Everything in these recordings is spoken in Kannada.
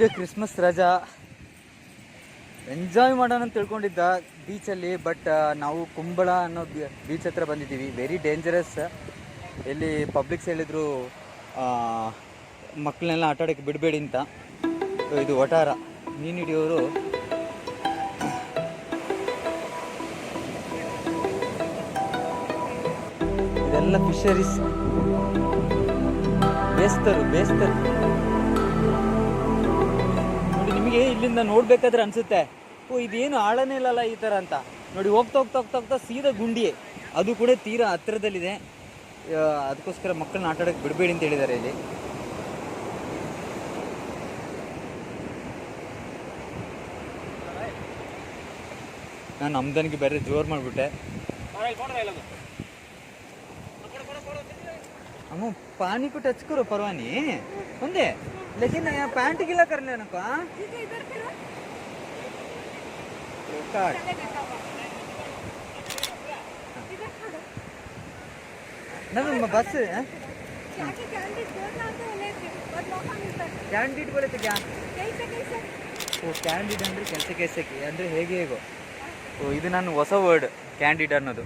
ಅಮ್ಮುಗೆ ಕ್ರಿಸ್ಮಸ್ ರಜಾ. ಎಂಜಾಯ್ ಮಾಡೋಣ ಅಂತ ತಿಳ್ಕೊಂಡಿದ್ದ ಬೀಚಲ್ಲಿ ಬಟ್ ನಾವು ಕುಂಬಳ ಅನ್ನೋ ಬೀಚ್ ಹತ್ರ ಬಂದಿದ್ದೀವಿ. ವೆರಿ ಡೇಂಜರಸ್ ಎಲ್ಲಿ ಪಬ್ಲಿಕ್ಸ್ ಹೇಳಿದ್ರು ಮಕ್ಕಳನ್ನೆಲ್ಲ ಆಟ ಆಡೋಕ್ಕೆ ಬಿಡಬೇಡಿ ಅಂತ. ಇದು ಒಟಾರ ಮೀನು ಹಿಡಿಯೋರು. ಇದೆಲ್ಲ ಫಿಶರೀಸ್ ಬೇಸ್ತರು ಬೇಸ್ತರು. ನಿಮಗೆ ಇಲ್ಲಿಂದ ನೋಡ್ಬೇಕಾದ್ರೆ ಅನ್ಸುತ್ತೆ. ಓ, ಇದೇನು ಆಳನೇ ಇಲ್ಲಲ್ಲ ಈ ಥರ ಅಂತ. ನೋಡಿ, ಹೋಗ್ತಾ ಹೋಗ್ತಾ ಹೋಗ್ತಾ ಹೋಗ್ತಾ ಸೀದಾ ಗುಂಡಿಯೇ ಅದು ಕೂಡ ತೀರಾ ಹತ್ತಿರದಲ್ಲಿದೆ ಅದಕ್ಕೋಸ್ಕರ ಮಕ್ಕಳನ್ನ ಆಟ ಆಡೋಕ್ಕೆ ಬಿಡಬೇಡಿ ಅಂತ ಹೇಳಿದ್ದಾರೆ ಇಲ್ಲಿ. ನಾನು ನಮ್ದನಿಗೆ ಬೇರೆ ಜೋರು ಮಾಡಿಬಿಟ್ಟೆ. ಅಮ್ಮ ಪಾನಿಕು ಟಚ್ ಕೊರು ಪರವಾನಿ. ಒಂದೇ. लेकिन यहाँ पैंट गीला कर लेना को हाँ? काट ನಮ್ಮ ಬಸ್ ಕ್ಯಾಂಡಿಡ್ बोले थे क्या ಓ ಕ್ಯಾಂಡಿಡ್ ಅಂದರೆ ಕೆಲಸ ಕೆಲಸಕ್ಕೆ ಅಂದರೆ ಹೇಗೆ ಹೇಗೋ ಓ ಇದು ನಾನು ಹೊಸ ವರ್ಡ್ ಕ್ಯಾಂಡಿಡ್ ಅನ್ನೋದು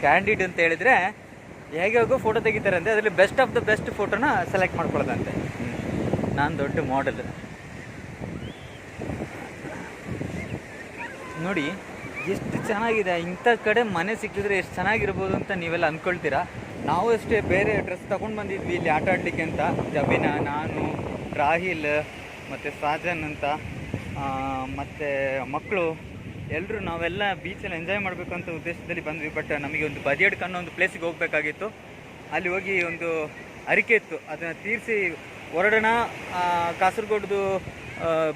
ಕ್ಯಾಂಡಿಡ್ ಅಂತ ಹೇಳಿದ್ರೆ ಹೇಗೆ ಫೋಟೋ ತೆಗಿತಾರೆ ಅಂದರೆ ಅದರಲ್ಲಿ ಬೆಸ್ಟ್ ಆಫ್ ದ ಬೆಸ್ಟ್ ಫೋಟೋನ ಸೆಲೆಕ್ಟ್ ಮಾಡ್ಕೊಳ್ಳೋದಂತೆ. ನಾನು ದೊಡ್ಡ ಮಾಡೆಲ್ ನೋಡಿ, ಎಷ್ಟು ಚೆನ್ನಾಗಿದೆ, ಇಂಥ ಕಡೆ ಮನೆ ಸಿಕ್ಕಿದ್ರೆ ಎಷ್ಟು ಚೆನ್ನಾಗಿರ್ಬೋದು ಅಂತ ನೀವೆಲ್ಲ ಅಂದ್ಕೊಳ್ತೀರಾ ನಾವು ಅಷ್ಟೇ ಬೇರೆ ಡ್ರೆಸ್ ತೊಗೊಂಡು ಬಂದಿದ್ವಿ ಇಲ್ಲಿ ಆಟ ಆಡಲಿಕ್ಕೆ ಅಂತ. ಜಬೀನ, ನಾನು, ರಾಹಿಲ್, ಮತ್ತು ಸಾಜನ್ ಅಂತ ಮತ್ತೆ ಮಕ್ಕಳು ಎಲ್ಲರೂ ನಾವೆಲ್ಲ ಬೀಚಲ್ಲಿ ಎಂಜಾಯ್ ಮಾಡಬೇಕಂತ ಉದ್ದೇಶದಲ್ಲಿ ಬಂದ್ವಿ ಬಟ್ ನಮಗೆ ಒಂದು ಬದಿಯಡ್ಕ ಅನ್ನೋ ಒಂದು ಪ್ಲೇಸಿಗೆ ಹೋಗಬೇಕಾಗಿತ್ತು. ಅಲ್ಲಿ ಹೋಗಿ ಒಂದು ಅರಿಕೆ ಇತ್ತು. ಅದನ್ನು ತೀರಿಸಿ ಹೊರಡೋಣ ಕಾಸರಗೋಡ್ದು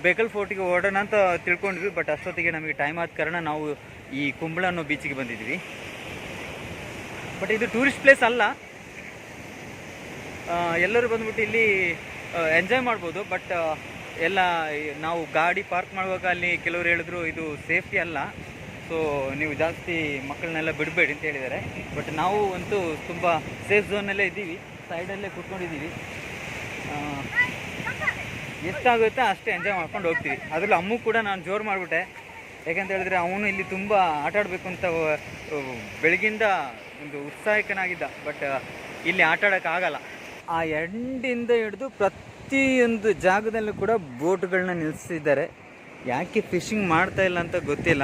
ಬೇಕಲ್ ಫೋರ್ಟಿಗೆ ಹೊರಡೋಣ ಅಂತ ತಿಳ್ಕೊಂಡ್ವಿ ಬಟ್ ಅಷ್ಟೊತ್ತಿಗೆ ನಮಗೆ ಟೈಮ್ ಆದ ಕಾರಣ ನಾವು ಈ ಕುಂಬಳ ಅನ್ನೋ ಬೀಚಿಗೆ ಬಂದಿದ್ವಿ. ಬಟ್ ಇದು ಟೂರಿಸ್ಟ್ ಪ್ಲೇಸ್ ಅಲ್ಲ. ಎಲ್ಲರೂ ಬಂದ್ಬಿಟ್ಟು ಇಲ್ಲಿ ಎಂಜಾಯ್ ಮಾಡ್ಬೋದು ಬಟ್ ಎಲ್ಲ ನಾವು ಗಾಡಿ ಪಾರ್ಕ್ ಮಾಡುವಾಗ ಅಲ್ಲಿ ಕೆಲವರು ಹೇಳಿದ್ರು ಇದು ಸೇಫ್ಟಿ ಅಲ್ಲ. ಸೊ ನೀವು ಜಾಸ್ತಿ ಮಕ್ಕಳನ್ನೆಲ್ಲ ಬಿಡಬೇಡಿ ಅಂತ ಹೇಳಿದ್ದಾರೆ. ಬಟ್ ನಾವು ಅಂತೂ ತುಂಬ ಸೇಫ್ ಝೋನಲ್ಲೇ ಇದ್ದೀವಿ. ಸೈಡಲ್ಲೇ ಕೂತ್ಕೊಂಡಿದ್ದೀವಿ. ಎಷ್ಟಾಗುತ್ತೋ ಅಷ್ಟೇ ಎಂಜಾಯ್ ಮಾಡ್ಕೊಂಡು ಹೋಗ್ತೀವಿ. ಅದರಲ್ಲಿ ಅಮ್ಮು ಕೂಡ ನಾನು ಜೋರು ಮಾಡಿಬಿಟ್ಟೆ. ಯಾಕಂತ ಹೇಳಿದ್ರೆ ಅವನು ಇಲ್ಲಿ ತುಂಬ ಆಟ ಆಡಬೇಕು ಅಂತ ಬೆಳಗಿಂದ ಒಂದು ಉತ್ಸಾಹಕನಾಗಿದ್ದ. ಬಟ್ ಇಲ್ಲಿ ಆಟ ಆಡೋಕ್ಕಾಗಲ್ಲ. ಆ ಎಂಡಿಂದ ಹಿಡಿದು ಪ್ರತಿಯೊಂದು ಜಾಗದಲ್ಲೂ ಕೂಡ ಬೋಟ್ಗಳನ್ನ ನಿಲ್ಲಿಸಿದ್ದಾರೆ ಯಾಕೆ ಫಿಶಿಂಗ್ ಮಾಡ್ತಾ ಇಲ್ಲ ಅಂತ ಗೊತ್ತಿಲ್ಲ.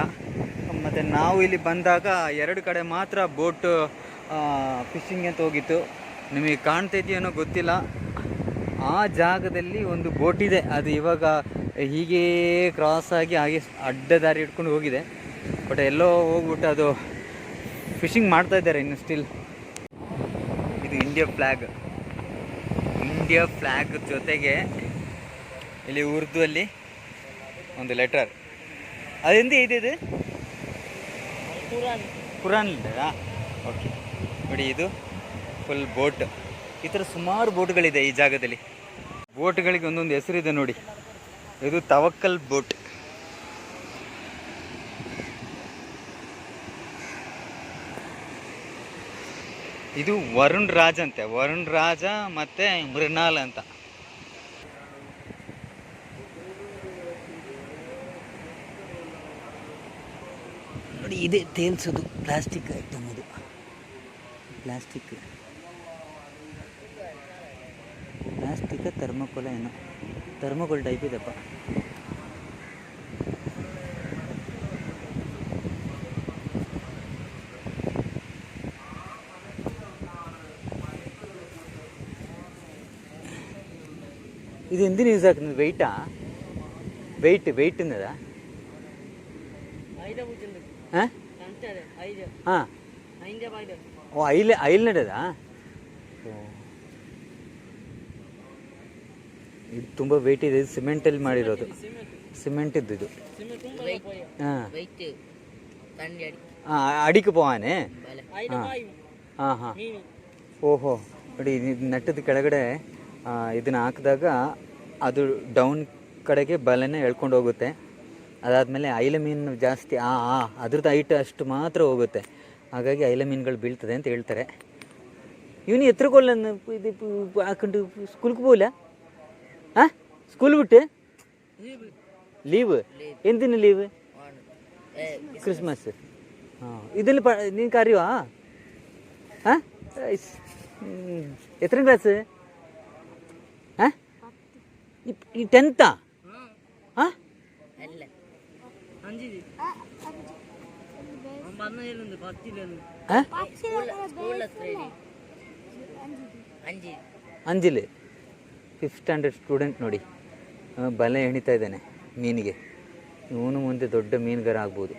ಮತ್ತು ನಾವು ಇಲ್ಲಿ ಬಂದಾಗ ಎರಡು ಕಡೆ ಮಾತ್ರ ಬೋಟ್ ಫಿಶಿಂಗ್ ಅಂತ ಹೋಗಿತ್ತು. ನಿಮಗೆ ಕಾಣ್ತಾ ಇದೆಯೇನೋ ಗೊತ್ತಿಲ್ಲ. ಆ ಜಾಗದಲ್ಲಿ ಒಂದು ಬೋಟ್ ಇದೆ ಅದು ಇವಾಗ ಹೀಗೆ ಕ್ರಾಸ್ ಆಗಿ ಹಾಗೆ ಅಡ್ಡ ದಾರಿ ಹಿಡ್ಕೊಂಡು ಹೋಗಿದೆ. ಬಟ್ ಎಲ್ಲೋ ಹೋಗ್ಬಿಟ್ಟು ಅದು ಫಿಶಿಂಗ್ ಮಾಡ್ತಾ ಇದ್ದಾರೆ ಇನ್ನು ಸ್ಟಿಲ್ ಇದು ಇಂಡಿಯಾ ಫ್ಲ್ಯಾಗ್ ಇಂಡಿಯಾ ಫ್ಲ್ಯಾಗ್ ಜೊತೆಗೆ ಇಲ್ಲಿ ಉರ್ದು ಅಲ್ಲಿ ಒಂದು ಲೆಟರ್ ಅದೆಂದು ಇದಿದೆ ಕುರಾನ್ ಓಕೆ ನೋಡಿ ಇದು ಫುಲ್ ಬೋಟ್ ಈ ಥರ ಸುಮಾರು ಬೋಟ್ಗಳಿದೆ ಈ ಜಾಗದಲ್ಲಿ. ಬೋಟ್ಗಳಿಗೆ ಒಂದೊಂದು ಹೆಸರಿದೆ ನೋಡಿ. ಇದು ತವಕ್ಕಲ್ ಬೋಟ್ ಇದು ವರುಣ್ ರಾಜ್ ಅಂತೆ. ವರುಣ್ ರಾಜ ಮತ್ತೆ ಮೃಣಾಲ್ ಅಂತ. ನೋಡಿ, ಇದೆ ತೇಲ್ಸೋದು. ಪ್ಲಾಸ್ಟಿಕ್ ಐಟಮ್ ಇದು. ಪ್ಲಾಸ್ಟಿಕ್. ಪ್ಲಾಸ್ಟಿಕ್, ಥರ್ಮಕೋಲ ಏನೋ. ಥರ್ಮಕೋಲ್ ಟೈಪ್ ಇದೆಪ್ಪ. ഇത് എന്തിനു യൂസ് ആക്കുന്നത് വെയിറ്റാ വെയിറ്റ് വെയിറ്റ് എന്നതാ ആ ഓ അയില അയിലിൻ്റെതാ ಓ ಇದು ತುಂಬ ವೆಯ್ಟ್ ಇದೆ ಸಿಮೆಂಟಲ್ಲಿ ಮಾಡಿರೋದು ಸಿಮೆಂಟ್ ಇದ್ದಿದ್ದು ಹಾಂ ಹಾಂ ಅಡಿಕೆ ಪವಾನೆ ಹಾಂ ಹಾಂ ಹಾಂ ಓಹೋ ನೋಡಿ ಇದು ನೆಟ್ಟದ ಕೆಳಗಡೆ ಇದನ್ನ ಹಾಕಿದಾಗ ಅದು ಡೌನ್ ಕಡೆಗೆ ಬಲೆನೇ ಎಳ್ಕೊಂಡು ಹೋಗುತ್ತೆ. ಅದಾದಮೇಲೆ ಐಲ ಮೀನು ಜಾಸ್ತಿ, ಆ ಆ, ಅದ್ರದ್ದು ಹೈಟ್ ಅಷ್ಟು ಮಾತ್ರ ಹೋಗುತ್ತೆ. ಹಾಗಾಗಿ ಐಲ ಮೀನುಗಳು ಬೀಳ್ತದೆ ಅಂತ ಹೇಳ್ತಾರೆ. ಇವನು ಎತ್ತರಗೊಲ್ಲ ಇದು ಹಾಕೊಂಡು ಸ್ಕೂಲ್ಗೆ ಹೋಗ್ಲ? ಹಾಂ ಸ್ಕೂಲ್ ಬಿಟ್ಟು? ಲೀವ್ ಎಂದಿನ ಲೀವ್ ಕ್ರಿಸ್ಮಸ್ ಹಾಂ, ಇದನ್ನು ಪ, ನೀನು ಕಾರ್ಯವಾ ಹಾಂ ಎತ್ತನೇ ಕ್ಲಾಸ್ ಈ tenth Anjali. Fifth standard student ನೋಡಿ. ಬಲೆ ಎಣಿತಾ ಇದ್ದಾನೆ ಮೀನಿಗೆ. ಇವನು ಮುಂದೆ ದೊಡ್ಡ ಮೀನುಗಾರ ಆಗ್ಬೋದು.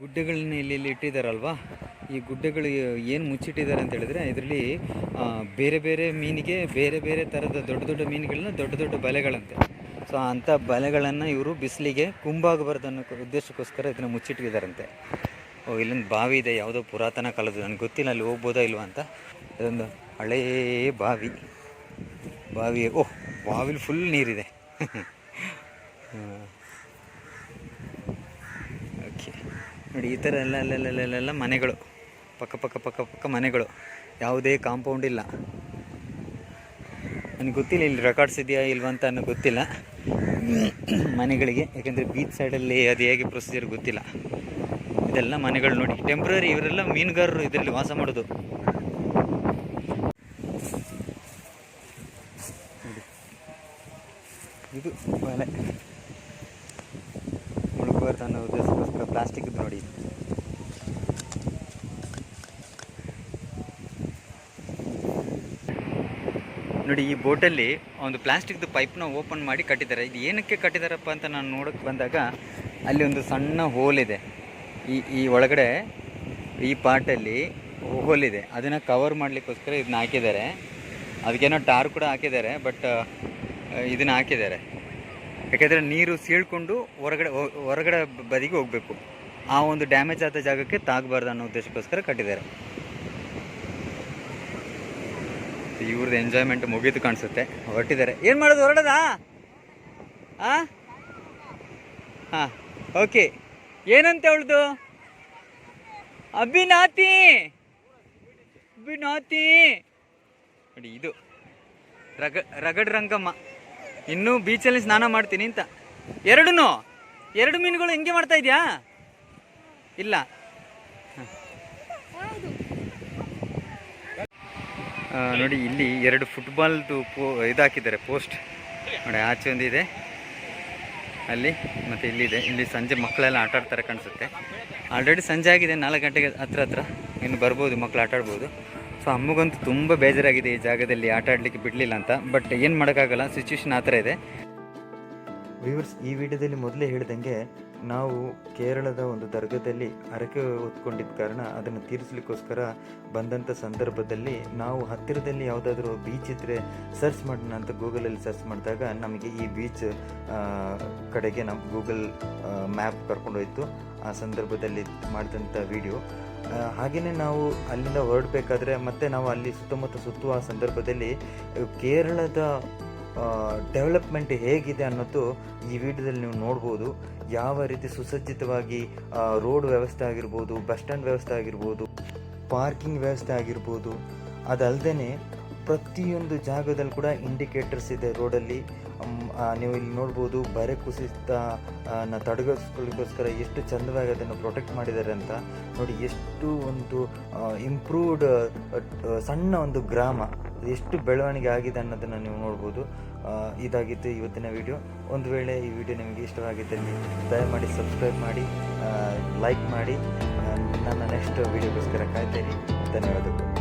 ಗುಡ್ಡೆಗಳನ್ನ ಇಲ್ಲಿ ಇಲ್ಲಿ ಇಟ್ಟಿದ್ದಾರಲ್ವಾ ಈ ಗುಡ್ಡೆಗಳು ಏನು ಮುಚ್ಚಿಟ್ಟಿದ್ದಾರೆ ಅಂತ ಹೇಳಿದ್ರೆ, ಇದರಲ್ಲಿ ಬೇರೆ ಬೇರೆ ಮೀನಿಗೆ ಬೇರೆ ಬೇರೆ ಥರದ ದೊಡ್ಡ ದೊಡ್ಡ ಮೀನುಗಳನ್ನ ದೊಡ್ಡ ದೊಡ್ಡ ಬಲೆಗಳಂತೆ. ಸೊ ಅಂಥ ಬಲೆಗಳನ್ನು ಇವರು ಬಿಸಿಲಿಗೆ ಕುಂಬಾಗಬಾರ್ದು ಅನ್ನೋ ಉದ್ದೇಶಕ್ಕೋಸ್ಕರ ಇದನ್ನು ಮುಚ್ಚಿಟ್ಟಿದ್ದಾರಂತೆ. ಓ, ಇಲ್ಲೊಂದು ಬಾವಿ ಇದೆ, ಯಾವುದೋ ಪುರಾತನ ಕಾಲದ್ದು, ನನಗೆ ಗೊತ್ತಿಲ್ಲ, ಅಲ್ಲಿ ಹೋಗ್ಬೋದಾ ಇಲ್ವಾ ಅಂತ. ಇದೊಂದು ಹಳೇ ಬಾವಿ. ಬಾವಿ ಓಹ್ ಬಾವಿಲಿ ಫುಲ್ ನೀರಿದೆ. ಓಕೆ ನೋಡಿ, ಈ ಥರ ಎಲ್ಲ ಅಲ್ಲೆಲ್ಲ ಮನೆಗಳು. ಪಕ್ಕ ಪಕ್ಕ ಪಕ್ಕ ಪಕ್ಕ ಮನೆಗಳು. ಯಾವುದೇ ಕಾಂಪೌಂಡ್ ಇಲ್ಲ. ನನಗೆ ಗೊತ್ತಿಲ್ಲ ಇಲ್ಲಿ ರೆಕಾರ್ಡ್ಸ್ ಇದೆಯಾ ಇಲ್ವಾ ಅಂತ ಅನ್ನೋ ಗೊತ್ತಿಲ್ಲ. ಮನೆಗಳಿಗೆ, ಯಾಕೆಂದರೆ ಬೀಚ್ ಸೈಡಲ್ಲಿ ಅದು ಹೇಗೆ ಪ್ರೊಸೀಜರ್ ಗೊತ್ತಿಲ್ಲ. ಇದೆಲ್ಲ ಮನೆಗಳು ನೋಡಿ. ಟೆಂಪ್ರರಿ ಇವರೆಲ್ಲ ಮೀನುಗಾರರು ಇದರಲ್ಲಿ ವಾಸ ಮಾಡೋದು. ಇದು ಮನೆ. ಮುಳುಗಬಾರ್ದು ಅನ್ನೋ ಉದ್ದೇಶಕ್ಕೋಸ್ಕರ ಪ್ಲಾಸ್ಟಿಕ್ ನೋಡಿ. ನೋಡಿ, ಈ ಬೋಟಲ್ಲಿ ಒಂದು ಪ್ಲಾಸ್ಟಿಕ್ದು ಪೈಪ್ನ ಓಪನ್ ಮಾಡಿ ಕಟ್ಟಿದ್ದಾರೆ. ಇದು ಏನಕ್ಕೆ ಕಟ್ಟಿದಾರಪ್ಪ ಅಂತ ನಾನು ನೋಡೋಕ್ಕೆ ಬಂದಾಗ ಅಲ್ಲಿ ಒಂದು ಸಣ್ಣ ಹೋಲ್ ಇದೆ. ಈ ಈ ಒಳಗಡೆ ಈ ಪಾರ್ಟಲ್ಲಿ ಹೋಲ್ ಇದೆ. ಅದನ್ನು ಕವರ್ ಮಾಡಲಿಕ್ಕೋಸ್ಕರ ಇದನ್ನ ಹಾಕಿದ್ದಾರೆ. ಅದಕ್ಕೇನೋ ಟಾರ್ ಕೂಡ ಹಾಕಿದ್ದಾರೆ ಬಟ್ ಇದನ್ನು ಹಾಕಿದ್ದಾರೆ. ಯಾಕೆಂದರೆ ನೀರು ಸೀಳ್ಕೊಂಡು ಹೊರಗಡೆ ಹೊರಗಡೆ ಬದಿಗೆ ಹೋಗಬೇಕು. ಆ ಒಂದು ಡ್ಯಾಮೇಜ್ ಆದ ಜಾಗಕ್ಕೆ ತಾಗಬಾರ್ದು ಅನ್ನೋ ಉದ್ದೇಶಕ್ಕೋಸ್ಕರ ಕಟ್ಟಿದ್ದಾರೆ. ಇವ್ರದ್ದು ಎಂಜಾಯ್ಮೆಂಟ್ ಮುಗೀತು ಕಾಣಿಸುತ್ತೆ. ಹೊರಟಿದ್ದಾರೆ. ಏನು ಮಾಡೋದು, ಹೊರಡೋದಾ? ಆ? ಹಾಂ ಓಕೆ ಏನಂತ ಅವಳ್ದು? ಅಭಿನಾತಿ! ಅಭಿನಾತಿ! ನೋಡಿ, ಇದು ರಗ, ರಗಡ್ ರಂಗಮ್ಮ. ಇನ್ನೂ ಬೀಚಲ್ಲಿ ಸ್ನಾನ ಮಾಡ್ತೀನಿ ಅಂತ. ಎರಡೂ ಎರಡು ಮೀನುಗಳು ಹಿಂಗೆ ಮಾಡ್ತಾ ಇದೆಯಾ? ಇಲ್ಲ. ನೋಡಿ, ಇಲ್ಲಿ ಎರಡು ಫುಟ್ಬಾಲ್ದು ಪೋ ಇದಾಕಿದ್ದಾರೆ ಪೋಸ್ಟ್ ನೋಡಿ, ಆಚೆ ಒಂದಿದೆ. ಅಲ್ಲಿ ಮತ್ತು ಇಲ್ಲಿದೆ. ಇಲ್ಲಿ ಸಂಜೆ ಮಕ್ಕಳೆಲ್ಲ ಆಟ ಆಡ್ತಾರೆ ಕಾಣಿಸುತ್ತೆ. ಆಲ್ರೆಡಿ ಸಂಜೆ ಆಗಿದೆ, ನಾಲ್ಕು ಗಂಟೆಗೆ ಹತ್ರ ಹತ್ರ. ಇನ್ನು ಬರ್ಬೋದು ಮಕ್ಕಳು ಆಟ ಆಡ್ಬೋದು. ಸೊ ಅಮ್ಮಗಂತೂ ತುಂಬ ಬೇಜಾರಾಗಿದೆ ಈ ಜಾಗದಲ್ಲಿ ಆಟ ಆಡಲಿಕ್ಕೆ ಬಿಡಲಿಲ್ಲ ಅಂತ. ಬಟ್ ಏನು ಮಾಡೋಕ್ಕಾಗಲ್ಲ ಸಿಚುವೇಶನ್ ಆ ಥರ ಇದೆ. ವ್ಯೂವರ್ಸ್ ಈ ವಿಡಿಯೋದಲ್ಲಿ ಮೊದಲೇ ಹೇಳಿದಂಗೆ ನಾವು ಕೇರಳದ ಒಂದು ದರ್ಗದಲ್ಲಿ ಹರಕೆ ಹೊತ್ಕೊಂಡಿದ್ದ ಕಾರಣ ಅದನ್ನು ತೀರಿಸಲಿಕ್ಕೋಸ್ಕರ ಬಂದಂಥ ಸಂದರ್ಭದಲ್ಲಿ ನಾವು ಹತ್ತಿರದಲ್ಲಿ ಯಾವುದಾದ್ರೂ ಬೀಚ್ ಇದ್ದರೆ ಸರ್ಚ್ ಮಾಡೋಣ ಅಂತ ಗೂಗಲಲ್ಲಿ ಸರ್ಚ್ ಮಾಡಿದಾಗ ನಮಗೆ ಈ ಬೀಚ್ ಕಡೆಗೆ ನಮ್ಮ ಗೂಗಲ್ ಮ್ಯಾಪ್ ಕರ್ಕೊಂಡೋಯ್ತು ಆ ಸಂದರ್ಭದಲ್ಲಿ ಮಾಡಿದಂಥ ವಿಡಿಯೋ ಹಾಗೆಯೇ ನಾವು ಅಲ್ಲಿಂದ ಹೊರಡಬೇಕಾದ್ರೆ ಮತ್ತೆ ನಾವು ಅಲ್ಲಿ ಸುತ್ತಮುತ್ತ ಸುತ್ತುವ ಸಂದರ್ಭದಲ್ಲಿ ಕೇರಳದ ಡೆವಲಪ್ಮೆಂಟ್ ಹೇಗಿದೆ ಅನ್ನೋದು ಈ ವಿಡಿಯೋದಲ್ಲಿ ನೀವು ನೋಡ್ಬೋದು. ಯಾವ ರೀತಿ ಸುಸಜ್ಜಿತವಾಗಿ ರೋಡ್ ವ್ಯವಸ್ಥೆ ಆಗಿರ್ಬೋದು ಬಸ್ ಸ್ಟ್ಯಾಂಡ್ ವ್ಯವಸ್ಥೆ ಆಗಿರ್ಬೋದು ಪಾರ್ಕಿಂಗ್ ವ್ಯವಸ್ಥೆ ಆಗಿರ್ಬೋದು ಅದಲ್ಲದೆ ಪ್ರತಿಯೊಂದು ಜಾಗದಲ್ಲಿ ಕೂಡ ಇಂಡಿಕೇಟರ್ಸ್ ಇದೆ ರೋಡಲ್ಲಿ ನೀವು ಇಲ್ಲಿ ನೋಡ್ಬೋದು ಬರೆ ಕುಸಿತ ಆ, ನ ತಡೆಗಟ್ಟಲಿಕ್ಕೋಸ್ಕರ ಎಷ್ಟು ಚಂದವಾಗಿ ಅದನ್ನು ಪ್ರೊಟೆಕ್ಟ್ ಮಾಡಿದ್ದಾರೆ ಅಂತ. ನೋಡಿ ಎಷ್ಟು ಒಂದು ಇಂಪ್ರೂವ್ಡ್ ಸಣ್ಣ ಒಂದು ಗ್ರಾಮ. ಎಷ್ಟು ಬೆಳವಣಿಗೆ ಆಗಿದೆ ಅನ್ನೋದನ್ನು ನೀವು ನೋಡ್ಬೋದು. ಇದಾಗಿತ್ತು ಇವತ್ತಿನ ವಿಡಿಯೋ. ಒಂದು ವೇಳೆ ಈ ವಿಡಿಯೋ ನಿಮಗೆ ಇಷ್ಟವಾಗಿದ್ದಲ್ಲಿ ದಯಮಾಡಿ ಸಬ್ಸ್ಕ್ರೈಬ್ ಮಾಡಿ ಲೈಕ್ ಮಾಡಿ ನನ್ನ ನೆಕ್ಸ್ಟ್ ವಿಡಿಯೋಗೋಸ್ಕರ ಕಾಯ್ತೀರಿ ಧನ್ಯವಾದಗಳು.